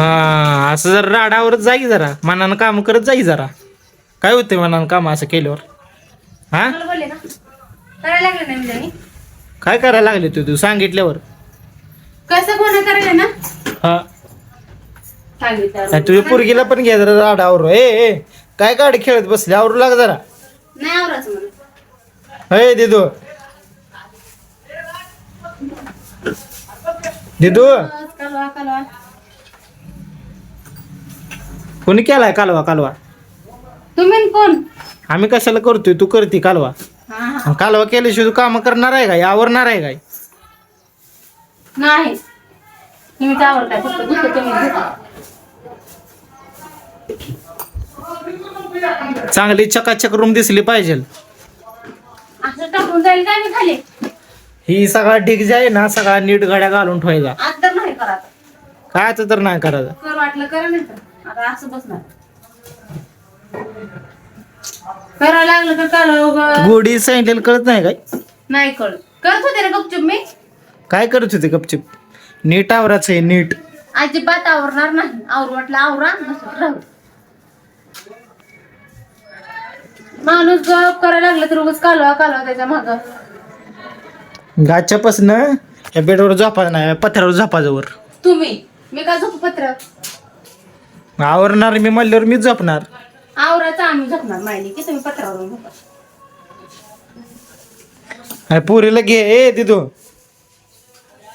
हा असं जर राडावरच जाई जरा. मनानं काम करत जाई जरा. काय होते मनानं काम असं केल्यावर? हा? मला बोलले ना? करायला लागले नाही म्हणजे मी. काय करायला लागले तू? तू सांगितल्यावर. कसं कोणा करायला ना? हा. सांगितलं तुझ्या पोरगीला पण घ्या जरा राडावर. ए ए काय गाडी खेळत बसली? आवरू लाग जरा. नाही आवरायचं मला. हे दिदू. दिदू. बस, कालवा कालवा. कोणी केलाय कालवा कालवा? तुम्ही न कोण? आम्ही कशाला करतोय? तू करते कालवा. हा हा. आणि कालवा केल्याशिवाय तू काम करणार आहे काय आवरणार आहे काय? नाही. तुम्ही आवडताय फक्त दुसरं तुम्ही घेता. चांगली चकाचक रूम दिसली पाहिजे. असं टाकून जाईल काय मी खाली? ही सगळा ढीग जे आहे ना सगळा नीट घड्या घालून ठेवायचा. आज तर नाही करा काय तर नाही करायचं. कर वाटलं करा नाही तर. आता असं बसणार. करायला लागलं तर उगा गोडी सांगितलेलं कळत नाही काय? नाही कळत. करत होते रे गपचूप मी. काय करत होते गपचिप? नीट आवराचं आहे नीट. अजिबात आवरणार नाही. आवर वाटलं आवरा राहू. माणूस गप करायला लागलं तर उगाच कालवा कालवा त्याच्या माग. गाच्यापासनं या बेडवर झोपा नाही पत्र्यावर झोपाजवळ तुम्ही. मी का झोप पत्र आवरणार मी म्हणल्यावर मीच झोपणार. आवराचं आम्ही झोपणार माहिती की तुम्ही पत्रावरून झोपा अरे पुरीला घे. ए दिदू.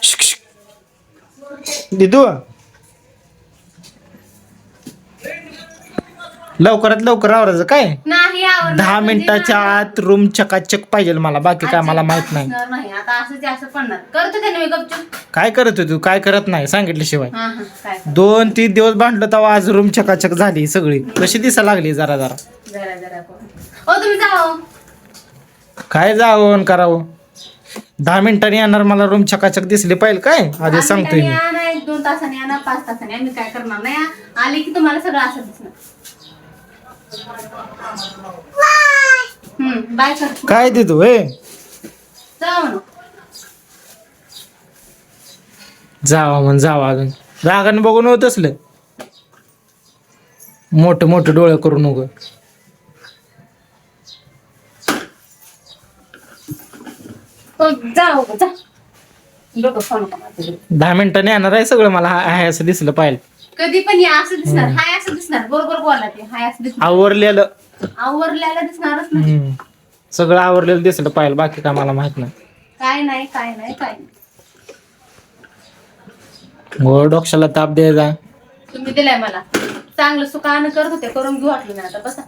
शिक, शिक. दिदू. लवकरात लवकर आवरायचं काय? नाही दहा म्हणजे मिनिटाच्या आत रूम चकाचक पाहिजे मला बाकी काय मला माहीत नाही. असणार नाही आता असं ते असं पडणार. करतो त्याने मी गपचूप? काय करत होती तू? काय करत नाही सांगितल्याशिवाय. हा हा काय दोन तीन दिवस भांडलं तेव्हा आज रूम चकाचक झाली सगळी. कशी दिसा लागली जरा जरा. जरा जरा करून. ओ तुम्ही जाओ काय जावं करावं? दहा मिनिटांनी येणार मला रूम चकाचक दिसली पाहिजे काय? आधी सांगतोय मी. एक दोन तासाने ना पाच तासाने आम्ही काय करणार नाही. हा. आले की तुम्हाला सगळं असं दिसणार. बाय कर. काय देतो हे? जाऊ म्हणू जावा म्हण जावा अजून. रागानं बघून होत असलं. मोठं मोठं डोळे करून उग ओ, जाओ ग, जा. डोकं फोन करा. दहा मिनिटांनी येणार आहे सगळं मला हा- आहे असं दिसलं पाहिजे कधी पण या असं दिसणार हाय असं दिसणार बरोबर बोला ते हाय असं दिसणार. आवरलेलं. आवरल्याला दिसणारच ना हम्म. सगळं आवरलेलं दिसलं पाहिजे बाकी काय मला माहीत नाही. काय नाही काय नाही काय नाही. हो डोक्षाला ताप द्यायचा. तुम्ही दिलाय मला. चांगलं सुखानं करत होते करून घेऊ वाटलं नाही आता बसा.